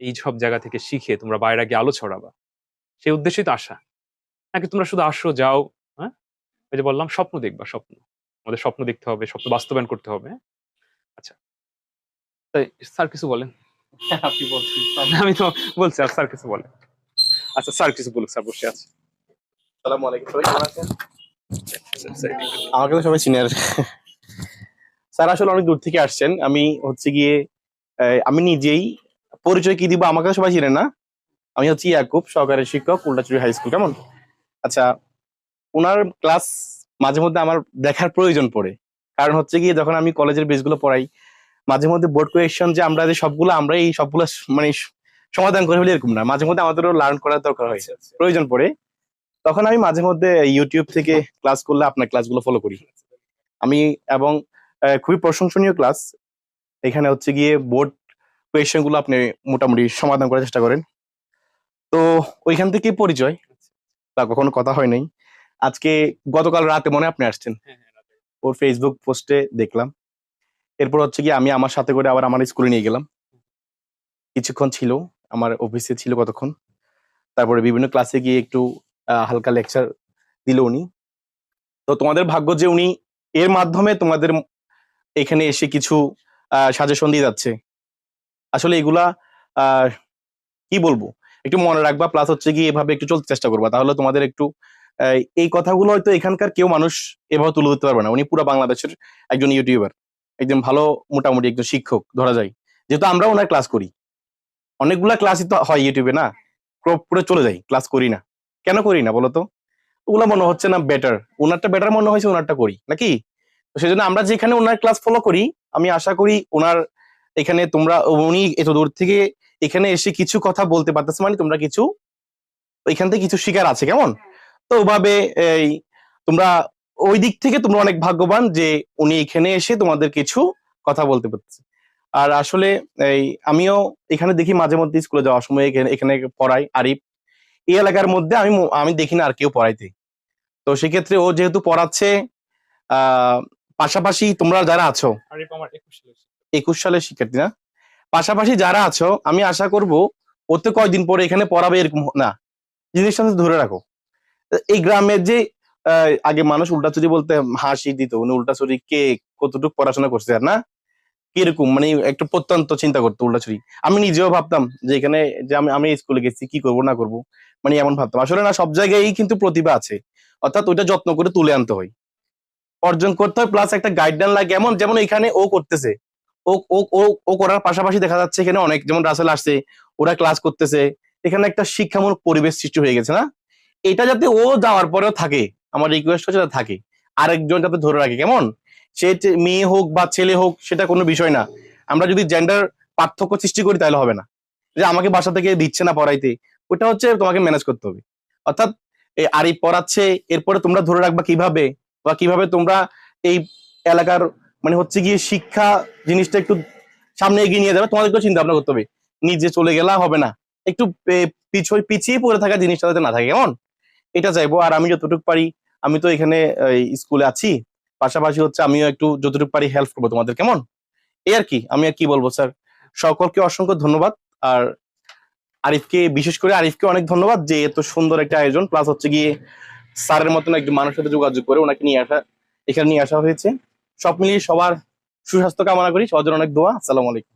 এই সব জায়গা থেকে শিখে তোমরা বাইরে গিয়ে আলো ছড়াবা। সেই উদ্দেশ্যেই তো আসা। নাকি তোমরা শুধু আসো যাও হ্যাঁ? ওই যে বললাম স্বপ্ন দেখবা স্বপ্ন। আমাদের স্বপ্ন দেখতে হবে স্বপ্ন বাস্তবায়ন করতে হবে হ্যাঁ? আচ্ছা। তাই স্যার কিছু বলেন? আপনি বলছেন। আমি তো বলছি আর স্যার কিছু বলেন। আচ্ছা স্যার কিছু বলুক স্যার বসে আছে। সালাম আলাইকুম সবাই কেমন আছেন? স্যার, স্যার, একটু- আমাকে তো সবাই চিনে স্যার আসলে অনেক দূর থেকে আসছেন। আমি হচ্ছে গিয়ে আমি নিজেই পরিচয় কি দিব? আমাকে সবাই চিনে না। আমি হচ্ছে ইয়াকুব সহকারী শিক্ষক উল্টাচুরি হাই স্কুল কেমন? আচ্ছা ওনার ক্লাস মাঝে মধ্যে আমার দেখার প্রয়োজন পড়ে। কারণ হচ্ছে গিয়ে যখন আমি কলেজের বেসগুলো পড়াই মাঝে মধ্যে বোর্ড কোয়েশন যে আমরা যে সবগুলো আমরা এই সবগুলো মানে সমাধান করে ফেলি এরকম না। মাঝে মধ্যে আমাদেরও লার্ন করার দরকার হয়। প্রয়োজন পড়ে। তখন আমি মাঝে মধ্যে ইউটিউব থেকে ক্লাস করলে আপনার ক্লাসগুলো ফলো করি। আমি এবং খুবই প্রশংসনীয় ক্লাস এখানে হচ্ছে গিয়ে বোর্ড কোয়েশ্চেনগুলো আপনি মোটামুটি সমাধান করার চেষ্টা করেন। তো ওইখান থেকে পরিচয়। তা কখনো কথা হয় নাই। আজকে গতকাল রাতে মনে আপনি আসছেন। হ্যাঁ, হ্যাঁ। ওর ফেসবুক পোস্টে দেখলাম। এরপর হচ্ছে কি আমি আমার সাথে করে আবার আমার স্কুলে নিয়ে গেলাম। কিছুক্ষণ ছিল আমার অফিসে ছিল কতক্ষণ। তারপরে বিভিন্ন ক্লাসে গিয়ে একটু হালকা লেকচার দিল উনি। তো তোমাদের ভাগ্য যে উনি এর মাধ্যমে তোমাদের এখানে এসে কিছু সাজেশন দিয়ে যাচ্ছে। আসলে এগুলা কি বলব? একটু মনে রাখবা প্লাস হচ্ছে কি এভাবে একটু চলতে চেষ্টা করবা। তাহলে তোমাদের একটু, এই কথাগুলো হয়তো এখানকার কেউ মানুষ এভাবে তুলে ধরতে পারবে না। উনি পুরো বাংলাদেশের একজন ইউটিউবার একজন ভালো মোটামুটি একজন শিক্ষক, ধরা যায়। যেহেতু আমরা ওনার ক্লাস করি। অনেকগুলা ক্লাসই তো হয় ইউটিউবে না? পুরো- চলে যাই ক্লাস করি না। কেন করি না বলতো? ওগুলা মনে হচ্ছে না বেটার ওনারটা বেটার মনে হয়েছে, ওনারটা করি। নাকি? তো সেজন্য আমরা যেখানে ওনার ক্লাস ফলো করি, আমি আশা করি ওনার এখানে তোমরা উনি এত দূর থেকে এখানে এসে কিছু কথা বলতে পারতেছে মানে তোমরা কিছু এখান থেকে কিছু শিকার আছে, কেমন? তো ওভাবে এই তোমরা ওই দিক থেকে তোমরা অনেক ভাগ্যবান যে উনি এখানে এসে তোমাদের কিছু কথা বলতে পারতেছে। আর আসলে এই আমিও এখানে দেখি মাঝে মধ্যে স্কুলে যাওয়ার সময় এখানে পড়াই আরিফ। এই এলাকার মধ্যে আমি আমি দেখি না আর কেউ পড়াইতে। তো সেক্ষেত্রে ও যেহেতু পড়াচ্ছে, আহ, পাশাপাশি তোমরা যারা আছো আরিফ আমার একুশ একুশ সালের শিক্ষার্থী না? পাশাপাশি যারা আছো, আমি আশা করব ওতে কয়দিন পরে এখানে পড়াবে এরকম না। জিনিসটা ধরে রাখো। এই গ্রামের যে আগে মানুষ উল্টাচুরি বলতে হাসি দিত উনি উল্টাচুরি কে কতটুকু পড়াশোনা করছে আর না? কীরকম মানে একটু প্রত্যন্ত চিন্তা করতো উল্টাচুরি। আমি নিজেও ভাবতাম যে এখানে যে আমি আমি স্কুলে গেছি, কি করব, না করব মানে এমন ভাবতাম। আসলে না, সব জায়গায় কিন্তু প্রতিভা আছে। অর্থাৎ ওইটা যত্ন করে তুলে আনতে হয়। অর্জন করতে হয় প্লাস একটা গাইডলাইন লাগে এমন, যেমন এখানে ও করতেছে। ও ও ও করার পাশাপাশি দেখা যাচ্ছে এখানে অনেক, যেমন রাসেল আসছে, ওরা ক্লাস করতেছে, এখানে একটা শিক্ষামূলক পরিবেশ সৃষ্টি হয়ে গেছে, না? এটা যাতে ও যাওয়ার পরেও থাকে, আমার রিকোয়েস্ট হচ্ছে থাকে। আরেকজন যাতে ধরে রাখে, কেমন? সে মেয়ে হোক বা ছেলে হোক, সেটা কোনো বিষয় না। আমরা যদি জেন্ডার পার্থক্য সৃষ্টি করি, তাহলে হবে না। যে আমাকে বাসা থেকে দিচ্ছে না পড়াইতে, ওটা হচ্ছে তোমাকে ম্যানেজ করতে হবে। অর্থাৎ আর এই পড়াচ্ছে, এরপরে তোমরা ধরে রাখবা কীভাবে, বা কীভাবে তোমরা এই এলাকার মানে হচ্ছে গিয়ে শিক্ষা জিনিসটা একটু সামনে এগিয়ে নিয়ে যাবে। তোমাদেরকেও চিন্তা ভাবনা করতে হবে। নিজে চলে গেলা হবে না। একটু পিছয়, পিছিয়ে পড়ে থাকা জিনিসটা যাতে না থাকে, কেমন? এটা চাইব। আর আমি যতটুকু পারি, আমি তো এখানে স্কুলে আছি। পাশাপাশি হচ্ছে আমিও একটু যতটুকু পারি হেল্প করব তোমাদের, কেমন? এই আর কি, আমি আর কি বলব স্যার সকলকে অসংখ্য ধন্যবাদ। আর আরিফকে, বিশেষ করে আরিফকে অনেক ধন্যবাদ যে এত সুন্দর একটা আয়োজন। প্লাস হচ্ছে গিয়ে স্যারের মতন একজন মানুষের সাথে যোগাযোগ করে ওনাকে নিয়ে আসা, এখানে নিয়ে আসা হয়েছে। সব মিলিয়ে সবার সুস্বাস্থ্য কামনা করি। সবার জন্য অনেক দোয়া। আসসালামু আলাইকুম।